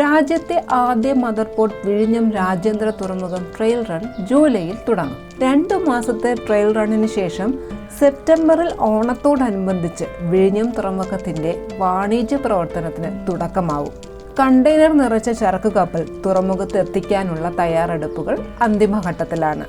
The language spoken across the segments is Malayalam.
രാജ്യത്തെ ആദ്യ മദർ പോർട്ട് വിഴിഞ്ഞം രാജ്യാന്തര തുറമുഖം ട്രെയിൽ റൺ ജൂലൈയിൽ തുടങ്ങും. രണ്ടു മാസത്തെ ട്രെയിൽ റണ്ണിന് ശേഷം സെപ്റ്റംബറിൽ ഓണത്തോടനുബന്ധിച്ച് വിഴിഞ്ഞം തുറമുഖത്തിന്റെ വാണിജ്യ പ്രവർത്തനത്തിന് തുടക്കമാവും. കണ്ടെയ്നർ നിറച്ച ചരക്ക് കപ്പൽ തുറമുഖത്ത് എത്തിക്കാനുള്ള തയ്യാറെടുപ്പുകൾ അന്തിമഘട്ടത്തിലാണ്.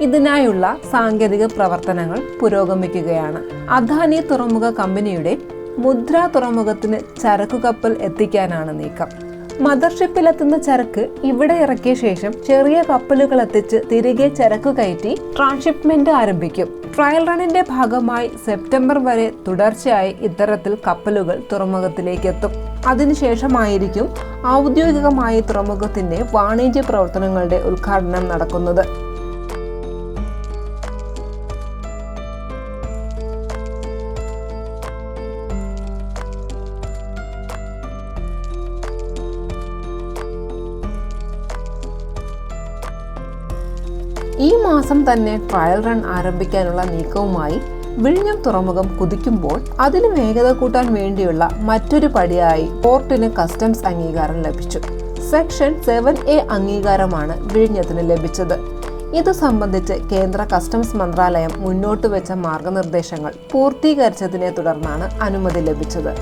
ഇതിനായുള്ള സാങ്കേതിക പ്രവർത്തനങ്ങൾ പുരോഗമിക്കുകയാണ്. അദാനി തുറമുഖ കമ്പനിയുടെ മുദ്ര തുറമുഖത്തിന് ചരക്കു കപ്പൽ എത്തിക്കാനാണ് നീക്കം. മദർഷിപ്പിലെത്തുന്ന ചരക്ക് ഇവിടെ ഇറക്കിയ ശേഷം ചെറിയ കപ്പലുകൾ എത്തിച്ച് തിരികെ ചരക്ക് കയറ്റി ട്രാൻസ്ഷിപ്മെന്റ് ആരംഭിക്കും. ട്രയൽ റണ്ണിന്റെ ഭാഗമായി സെപ്റ്റംബർ വരെ തുടർച്ചയായി ഇത്തരത്തിൽ കപ്പലുകൾ തുറമുഖത്തിലേക്ക് എത്തും. അതിനുശേഷമായിരിക്കും ഔദ്യോഗികമായി തുറമുഖത്തിന്റെ വാണിജ്യ പ്രവർത്തനങ്ങളുടെ ഉദ്ഘാടനം നടക്കുന്നത്. ഈ മാസം തന്നെ ട്രയൽ റൺ ആരംഭിക്കാനുള്ള നീക്കവുമായി വിഴിഞ്ഞം തുറമുഖം കുതിക്കുമ്പോൾ അതിന് വേഗത കൂട്ടാൻ വേണ്ടിയുള്ള മറ്റൊരു പടിയായി പോർട്ടിന് കസ്റ്റംസ് അംഗീകാരം ലഭിച്ചു. സെക്ഷൻ സെവൻ എ അംഗീകാരമാണ് വിഴിഞ്ഞത്തിന് ലഭിച്ചത്. ഇത് സംബന്ധിച്ച് കേന്ദ്ര കസ്റ്റംസ് മന്ത്രാലയം മുന്നോട്ട് വെച്ച മാർഗനിർദ്ദേശങ്ങൾ പൂർത്തീകരിച്ചതിനെ തുടർന്നാണ് അനുമതി ലഭിച്ചത്.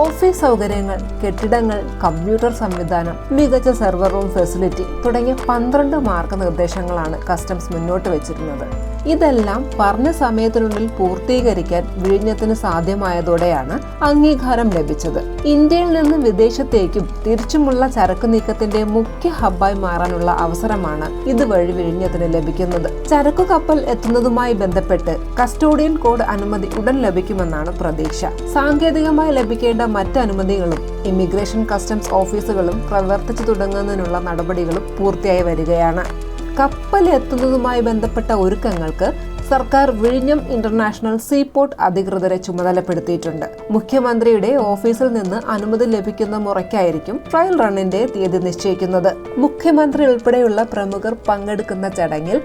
ഓഫീസ് സൗകര്യങ്ങൾ കെട്ടിടങ്ങൾ കമ്പ്യൂട്ടർ സംവിധാനം മികച്ച സെർവർ റൂം ഫെസിലിറ്റി തുടങ്ങിയ പന്ത്രണ്ട് മാർഗനിർദ്ദേശങ്ങളാണ് കസ്റ്റംസ് മുന്നോട്ട് വെച്ചിരുന്നത്. ഇതെല്ലാം പറഞ്ഞ സമയത്തിനുള്ളിൽ പൂർത്തീകരിക്കാൻ വിഴിഞ്ഞത്തിന് സാധ്യമായതോടെയാണ് അംഗീകാരം ലഭിച്ചത്. ഇന്ത്യയിൽ നിന്ന് വിദേശത്തേക്കും തിരിച്ചുമുള്ള ചരക്ക് നീക്കത്തിന്റെ മുഖ്യ ഹബ്ബായി മാറാനുള്ള അവസരമാണ് ഇതുവഴി വിഴിഞ്ഞത്തിന് ലഭിക്കുന്നത്. ചരക്കു കപ്പൽ എത്തുന്നതുമായി ബന്ധപ്പെട്ട് കസ്റ്റോഡിയൻ കോഡ് അനുമതി ഉടൻ ലഭിക്കുമെന്നാണ് പ്രതീക്ഷ. സാങ്കേതികമായി ലഭിക്കേണ്ട മറ്റ് അനുമതികളും ഇമിഗ്രേഷൻ കസ്റ്റംസ് ഓഫീസുകളും പ്രവർത്തിച്ചു തുടങ്ങുന്നതിനുള്ള നടപടികളും പൂർത്തിയായി വരികയാണ്. കപ്പൽ എത്തുന്നതുമായി ബന്ധപ്പെട്ട ഒരുക്കങ്ങൾക്ക് സർക്കാർ വിഴിഞ്ഞം ഇന്റർനാഷണൽ സീപോർട്ട് അധികൃതരെ ചുമതലപ്പെടുത്തിയിട്ടുണ്ട്. മുഖ്യമന്ത്രിയുടെ ഓഫീസിൽ നിന്ന് അനുമതി ലഭിക്കുന്ന മുറയ്ക്കായിരിക്കും ട്രയൽ റണ്ണിന്റെ തീയതി നിശ്ചയിക്കുന്നത്. മുഖ്യമന്ത്രി ഉൾപ്പെടെയുള്ള പ്രമുഖർ പങ്കെടുക്കുന്ന ചടങ്ങിൽ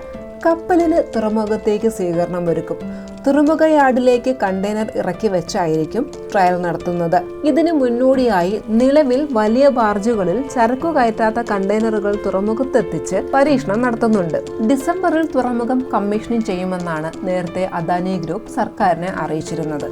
കപ്പലിന് തുറമുഖത്തേക്ക് സ്വീകരണം ഒരുക്കും തുറമുഖ യാർഡിലേക്ക് കണ്ടെയ്നർ ഇറക്കി വെച്ചായിരിക്കും ട്രയൽ നടത്തുന്നത്. ഇതിനു മുന്നോടിയായി നിലവിൽ വലിയ ബാർജുകളിൽ ചരക്കു കയറ്റാത്ത കണ്ടെയ്നറുകൾ തുറമുഖത്തെത്തിച്ച് പരീക്ഷണം നടത്തുന്നുണ്ട്. ഡിസംബറിൽ തുറമുഖം കമ്മീഷനിങ് ചെയ്യുമെന്നാണ് നേരത്തെ അദാനി ഗ്രൂപ്പ് സർക്കാരിനെ അറിയിച്ചിരുന്നത്.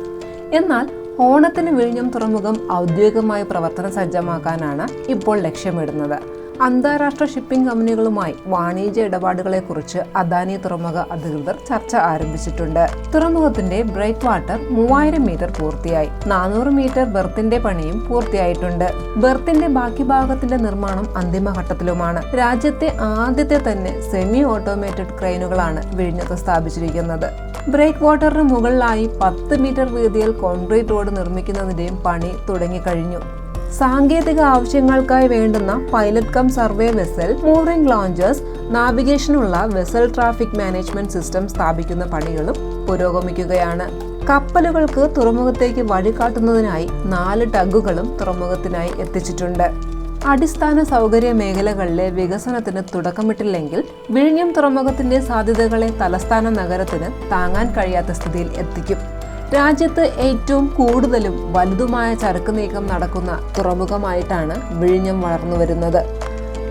എന്നാൽ ഓണത്തിന് വിഴിഞ്ഞം തുറമുഖം ഔദ്യോഗികമായി പ്രവർത്തന സജ്ജമാക്കാനാണ് ഇപ്പോൾ ലക്ഷ്യമിടുന്നത്. അന്താരാഷ്ട്ര ഷിപ്പിംഗ് കമ്പനികളുമായി വാണിജ്യ ഇടപാടുകളെക്കുറിച്ച് അദാനി തുറമുഖ അധികൃതർ ചർച്ച ആരംഭിച്ചിട്ടുണ്ട്. തുറമുഖത്തിന്റെ ബ്രേക്ക് വാട്ടർ മൂവായിരം മീറ്റർ പൂർത്തിയായി. നാനൂറ് മീറ്റർ ബെർത്തിന്റെ പണിയും പൂർത്തിയായിട്ടുണ്ട്. ബെർത്തിന്റെ ബാക്കി ഭാഗത്തിന്റെ നിർമ്മാണം അന്തിമഘട്ടത്തിലുമാണ്. രാജ്യത്തെ ആദ്യത്തെ തന്നെ സെമി ഓട്ടോമേറ്റഡ് ക്രെയിനുകളാണ് വിഴിഞ്ഞത്ത് സ്ഥാപിച്ചിരിക്കുന്നത്. ബ്രേക്ക് വാട്ടറിന് മുകളിലായി പത്ത് മീറ്റർ വീതിയിൽ കോൺക്രീറ്റ് റോഡ് നിർമ്മിക്കുന്നതിന്റെയും പണി തുടങ്ങിക്കഴിഞ്ഞു. സാങ്കേതിക ആവശ്യങ്ങൾക്കായി വേണ്ടുന്ന pilot cum survey vessel mooring launchers നാവിഗേഷനുള്ള vessel traffic management system സ്ഥാപിക്കുന്ന പണികളും പുരോഗമിക്കുകയാണ്. കപ്പലുകൾക്ക് തുറമുഖത്തേക്ക് വഴികാട്ടുന്നതിനായി നാല് ടഗുകളും തുറമുഖത്തിനായി എത്തിച്ചിട്ടുണ്ട്. അടിസ്ഥാന സൗകര്യ മേഖലകളിലെ വികസനത്തിന് തുടക്കമിട്ടില്ലെങ്കിൽ വിഴിഞ്ഞം തുറമുഖത്തിന്റെ സാധ്യതകളെ തലസ്ഥാന നഗരത്തിന് താങ്ങാൻ കഴിയാത്ത സ്ഥിതിയിൽ എത്തിക്കും. രാജ്യത്ത് ഏറ്റവും കൂടുതലും വലുതുമായ ചരക്ക് നീക്കം നടക്കുന്ന തുറമുഖമായിട്ടാണ് വിഴിഞ്ഞം വളർന്നു വരുന്നത്.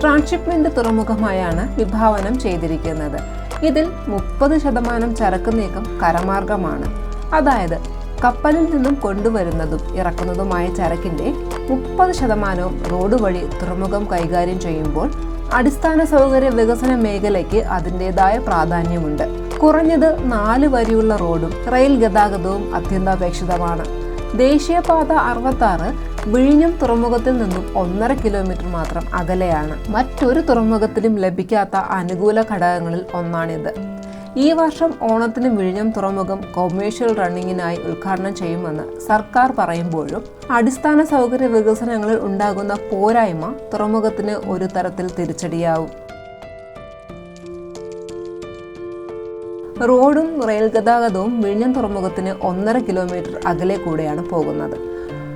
ട്രാൻസ്ഷിപ്മെന്റ് തുറമുഖമായാണ് വിഭാവനം ചെയ്തിരിക്കുന്നത്. ഇതിൽ മുപ്പത് ശതമാനം ചരക്ക് നീക്കം കരമാർഗമാണ്. അതായത് കപ്പലിൽ നിന്നും കൊണ്ടുവരുന്നതും ഇറക്കുന്നതുമായ ചരക്കിന്റെ മുപ്പത് ശതമാനവും റോഡ് വഴി തുറമുഖം കൈകാര്യം ചെയ്യുമ്പോൾ അടിസ്ഥാന സൗകര്യ വികസന മേഖലയ്ക്ക് അതിന്റെതായ പ്രാധാന്യമുണ്ട്. കുറഞ്ഞത് നാല് വരിയുള്ള റോഡും റെയിൽ ഗതാഗതവും അത്യന്താപേക്ഷിതമാണ്. ദേശീയപാത അറുപത്താറ് വിഴിഞ്ഞം തുറമുഖത്തിൽ നിന്നും ഒന്നര കിലോമീറ്റർ മാത്രം അകലെയാണ്. മറ്റൊരു തുറമുഖത്തിലും ലഭിക്കാത്ത അനുകൂല ഘടകങ്ങളിൽ ഒന്നാണിത്. ഈ വർഷം ഓണത്തിന് വിഴിഞ്ഞം തുറമുഖം കൊമേഴ്ഷ്യൽ റണ്ണിങ്ങിനായി ഉദ്ഘാടനം ചെയ്യുമെന്ന് സർക്കാർ പറയുമ്പോഴും അടിസ്ഥാന സൗകര്യ വികസനങ്ങളിൽ ഉണ്ടാകുന്ന പോരായ്മ തുറമുഖത്തിന് ഒരു തരത്തിൽ തിരിച്ചടിയാവും. റോഡും റെയിൽ ഗതാഗതവും വിഴിഞ്ഞം തുറമുഖത്തിന് ഒന്നര കിലോമീറ്റർ അകലെ കൂടെയാണ് പോകുന്നത്.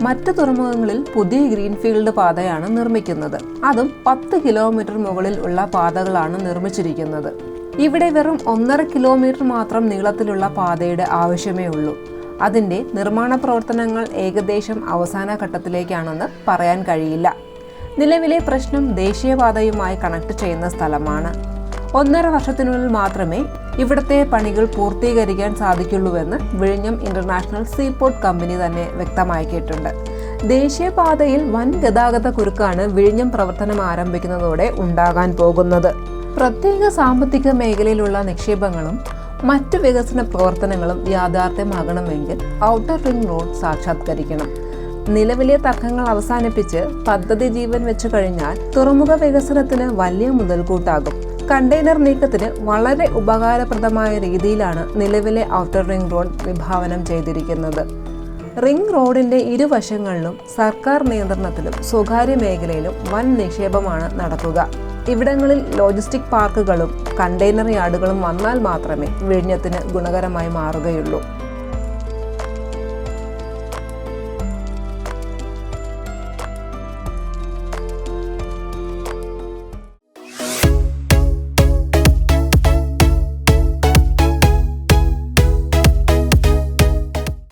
മറ്റ് തുറമുഖങ്ങളിൽ പുതിയ ഗ്രീൻഫീൽഡ് പാതയാണ് നിർമ്മിക്കുന്നത്. അതും പത്ത് കിലോമീറ്റർ മുകളിൽ ഉള്ള പാതകളാണ് നിർമ്മിച്ചിരിക്കുന്നത്. ഇവിടെ വെറും ഒന്നര കിലോമീറ്റർ മാത്രം നീളത്തിലുള്ള പാതയുടെ ആവശ്യമേ ഉള്ളൂ. അതിന്റെ നിർമ്മാണ പ്രവർത്തനങ്ങൾ ഏകദേശം അവസാന ഘട്ടത്തിലേക്കാണെന്ന് പറയാൻ കഴിയില്ല. നിലവിലെ പ്രശ്നം ദേശീയപാതയുമായി കണക്ട് ചെയ്യുന്ന സ്ഥലമാണ്. ഒന്നര വർഷത്തിനുള്ളിൽ മാത്രമേ ഇവിടുത്തെ പണികൾ പൂർത്തീകരിക്കാൻ സാധിക്കുള്ളൂവെന്ന് വിഴിഞ്ഞം ഇന്റർനാഷണൽ സീപോർട്ട് കമ്പനി തന്നെ വ്യക്തമാക്കിയിട്ടുണ്ട്. ദേശീയപാതയിൽ വൻ ഗതാഗത കുരുക്കാണ് വിഴിഞ്ഞം പ്രവർത്തനം ആരംഭിക്കുന്നതോടെ ഉണ്ടാകാൻ പോകുന്നത്. പ്രത്യേക സാമ്പത്തിക മേഖലയിലുള്ള നിക്ഷേപങ്ങളും മറ്റ് വികസന പ്രവർത്തനങ്ങളും യാഥാർത്ഥ്യമാകണമെങ്കിൽ ഔട്ടർ റിംഗ് റോഡ് സാക്ഷാത്കരിക്കണം. നിലവിലെ തർക്കങ്ങൾ അവസാനിപ്പിച്ച് പദ്ധതി ജീവൻ വെച്ചു കഴിഞ്ഞാൽ തുറമുഖ വികസനത്തിന് വലിയ മുതൽക്കൂട്ടാകും. കണ്ടെയ്നർ നീക്കത്തിന് വളരെ ഉപകാരപ്രദമായ രീതിയിലാണ് നിലവിലെ ഔട്ടർ റിംഗ് റോഡ് വിഭാവനം ചെയ്തിരിക്കുന്നത്. റിംഗ് റോഡിന്റെ ഇരുവശങ്ങളിലും സർക്കാർ നിയന്ത്രണത്തിലും സ്വകാര്യ മേഖലയിലും വൻ നിക്ഷേപമാണ് നടക്കുക. ഇവിടങ്ങളിൽ ലോജിസ്റ്റിക് പാർക്കുകളും കണ്ടെയ്നർ യാർഡുകളും വന്നാൽ മാത്രമേ വിഴിഞ്ഞത്തിന് ഗുണകരമായി മാറുകയുള്ളൂ.